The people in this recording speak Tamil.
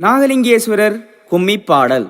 நாகலிங்கேஸ்வரர் கும்மி பாடல்